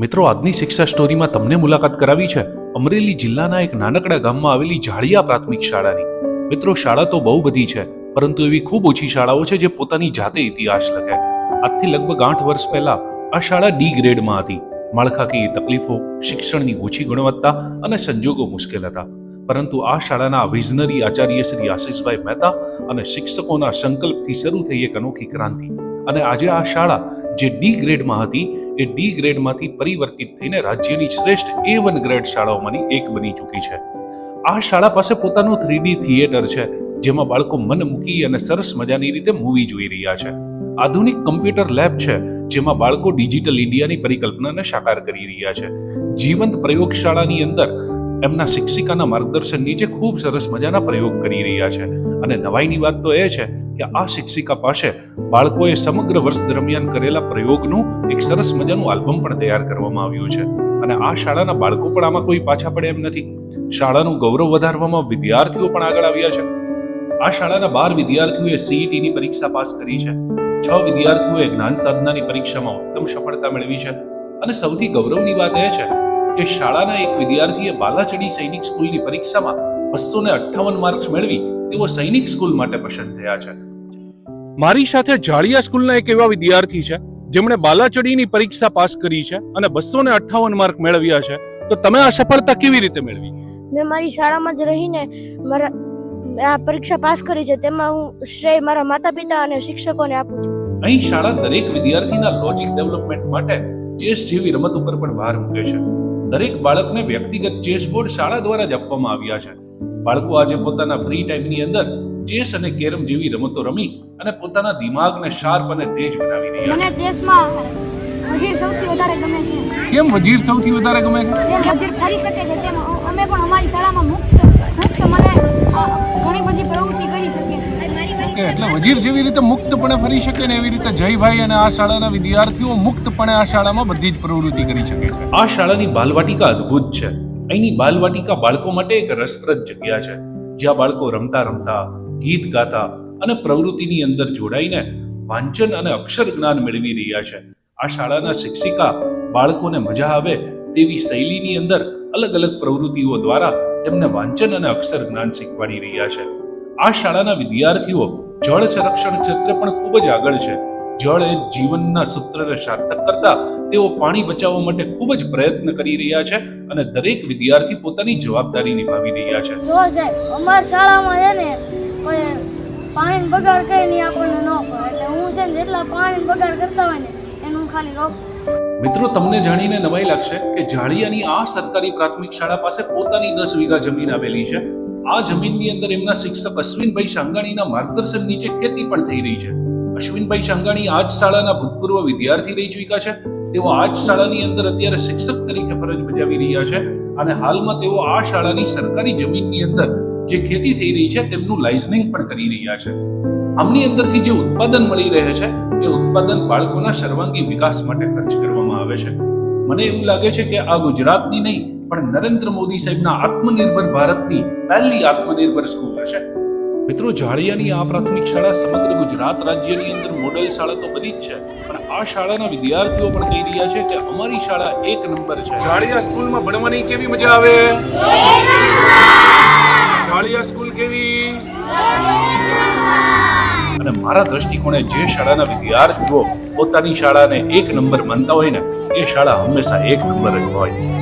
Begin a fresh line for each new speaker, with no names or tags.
મિત્રો, આજની શિક્ષા સ્ટોરીમાં તમને મુલાકાત કરાવી છે અમરેલી જિલ્લાના એક નાનકડા ગામમાં આવેલી ઝાડિયા પ્રાથમિક શાળાની. મિત્રો, શાળા તો બહુ બધી છે, પરંતુ એવી ખૂબ ઓછી શાળાઓ છે જે પોતાની જાતે ઇતિહાસ લખે. આજથી લગભગ આઠ વર્ષ પહેલા આ શાળા ડી ગ્રેડમાં હતી. માળખાકીય તકલીફો, શિક્ષણની ઓછી ગુણવત્તા અને સંજોગો મુશ્કેલ હતા. પરંતુ આ શાળાના વિઝનરી આચાર્ય શ્રી આશીષભાઈ મહેતા અને શિક્ષકોના સંકલ્પથી શરૂ થઈ એક અનોખી ક્રાંતિ. અને આજે આ શાળા જે ડી ગ્રેડમાં હતી, એ ડી ગ્રેડમાંથી પરિવર્તિત થઈને રાજ્યની શ્રેષ્ઠ એ વન ગ્રેડ શાળાઓમાંની એક બની ચૂકી છે. આ શાળા પાસે પોતાનું થ્રીડી થિયેટર છે, જેમાં બાળકો મન મૂકી અને સરસ મજાની રીતે મૂવી જોઈ રહ્યા છે. આધુનિક કમ્પ્યુટર લેબ છે, જેમાં બાળકો ડિજિટલ ઇન્ડિયાની પરિકલ્પનાને સાકાર કરી રહ્યા છે. જીવંત પ્રયોગશાળાની અંદર એમના શિક્ષિકાના માર્ગદર્શન નીચે ખૂબ સરસ મજાના પ્રયોગ કરી રહ્યા છે. અને નવાઈની વાત તો એ છે કે આ શિક્ષિકા પાસે બાળકોએ સમગ્ર વર્ષ દરમિયાન કરેલા પ્રયોગનું એક સરસ મજાનું આલ્બમ પણ તૈયાર કરવામાં આવ્યું છે. અને આ શાળાના બાળકો પણ આમાં કોઈ પાછા પડે એમ નથી. શાળાનું ગૌરવ વધારવામાં વિદ્યાર્થીઓ પણ આગળ આવ્યા છે. આ શાળાના બાર વિદ્યાર્થીઓએ સીઈટીની પરીક્ષા પાસ કરી છે. છ વિદ્યાર્થીઓએ જ્ઞાન સાધનાની પરીક્ષામાં ઉત્તમ સફળતા મેળવી છે. અને સૌથી ગૌરવની વાત એ છે કે શાળાના એક વિદ્યાર્થીએ બાલાચડી સૈનિક સ્કૂલની પરીક્ષામાં બસો ને અઠ્ઠાવન માર્ક્સ મેળવી તેઓ સૈનિક સ્કૂલ માટે પસંદ થયા છે. મારી સાથે જાળિયા સ્કૂલના એક એવા વિદ્યાર્થી છે જેમણે બાલાચડીની પરીક્ષા પાસ કરી છે અને બસો ને અઠ્ઠાવન માર્ક મેળવ્યા છે. તો તમે આ સફળતા કેવી રીતે મેળવી?
મેં મારી શાળામાં જ રહીને મારા આ પરીક્ષા પાસ કરી છે તેમાં હું શ્રેય મારા માતા પિતા અને શિક્ષકોને આપું છું.
અહીં શાળા દરેક વિદ્યાર્થીના લોજિક ડેવલપમેન્ટ માટે ચેસ જેવી રમત ઉપર પણ ભાર મૂકે છે. દરેક બાળકને વ્યક્તિગત ચેસ બોર્ડ શાળા દ્વારા જ આપવામાં આવ્યા છે. બાળકો આજે પોતાના ફ્રી ટાઈમની અંદર ચેસ અને કેરમ જેવી રમતો રમી અને પોતાના દિમાગને શાર્પ અને તેજ બનાવી રહ્યા
મને ચેસમાં વજીર સૌથી વધારે ગમે છે.
છે કેમ વજીર સૌથી વધારે ગમે?
જેમ વજીર ફરી શકે છે તેમ અમે પણ અમારી શાળામાં મુક્ત મુક્ત મને ઘણી બધી પ્રવૃત્તિ કરી શકીએ
ઓકે એટલે વજીર જેવી રીતે મુક્તપણે ફરી શકે ને એવી રીતે જયભાઈ અને આ શાળાના વિદ્યાર્થીઓ મુક્તપણે આ શાળામાં બધી જ પ્રવૃત્તિ કરી શકે છે. આ શાળાની બાલવાટિકા અદ્ભુત છે. અહીંની બાલવાટિકા બાળકો માટે એક રસપ્રદ જગ્યા છે. જ્યાં બાળકો રમતા રમતા, ગીત ગાતા અને પ્રવૃત્તિની અંદર જોડાઈને વાંચન અને અક્ષર જ્ઞાન મેળવી રહ્યા છે. આ શાળાના શિક્ષિકા બાળકોને મજા આવે તેવી શૈલીની અંદર અલગ અલગ પ્રવૃત્તિઓ દ્વારા તેમને વાંચન અને અક્ષર જ્ઞાન શીખવાડી રહ્યા છે. આ શાળાના વિદ્યાર્થીઓ જળ સંરક્ષણ ક્ષેત્રે પણ ખૂબ જ આગળ છે. જળ એ જીવનના સૂત્રને સાર્થક કરતા તેઓ પાણી બચાવવા માટે ખૂબ જ પ્રયત્ન કરી રહ્યા છે અને દરેક વિદ્યાર્થી પોતાની જવાબદારી નિભાવી રહ્યા છે.
જો સાહેબ અમાર શાળામાં છે ને પાણી બગાડ કરીને આપણને ન એટલે હું છે ને જેટલા પાણી બગાડ કરતા હોય ને એનું ખાલી રોક.
મિત્રો તમને જાણીને નવાઈ લાગશે કે જાળિયાની આ સરકારી પ્રાથમિક શાળા પાસે પોતાની દસ વીઘા જમીન આવેલી છે. આ જમીનની અંદર એમના શિક્ષક અશ્વિનભાઈ શાંગાણીના માર્ગદર્શન નીચે ખેતી પણ થઈ રહી છે. અશ્વિનભાઈ શાંગાણી આ જ શાળાના ભૂતપૂર્વ વિદ્યાર્થી રહી ચૂક્યા છે. તેઓ આ જ શાળાની અંદર અત્યારે શિક્ષક તરીકે ફરજ બજાવી રહ્યા છે અને હાલમાં તેઓ આ શાળાની સરકારી જમીનની અંદર જે ખેતી થઈ રહી છે તેમનું લાઇસનિંગ પણ કરી રહ્યા છે. આમની અંદરથી જે ઉત્પાદન મળી રહે છે એ ઉત્પાદન બાળકોના સર્વાંગી વિકાસ માટે ખર્ચ કરવામાં આવે છે. મને એવું લાગે છે કે આ ગુજરાતની નહીં પણ નરેન્દ્ર મોદી સાહેબના આત્મનિર્ભર ભારતની પહેલી આત્મનિર્ભર સ્કૂલ હશે. મિત્રો જાળિયાની આ પ્રાથમિક શાળા સમગ્ર ગુજરાત રાજ્યની અંદર મોડેલ શાળા તો બની જ છે પણ આ શાળાના વિદ્યાર્થીઓ પણ કહી રહ્યા છે કે અમારી શાળા એક નંબર છે. જાળિયા સ્કૂલમાં ભણવાની કેવી મજા આવે? જાળિયા સ્કૂલ કેવી? અને મારા દ્રષ્ટિકોણે જે શાળાના વિદ્યાર્થીઓ પોતાની શાળાને એક નંબર માનતા હોય ને એ શાળા હંમેશા એક નંબર જ હોય.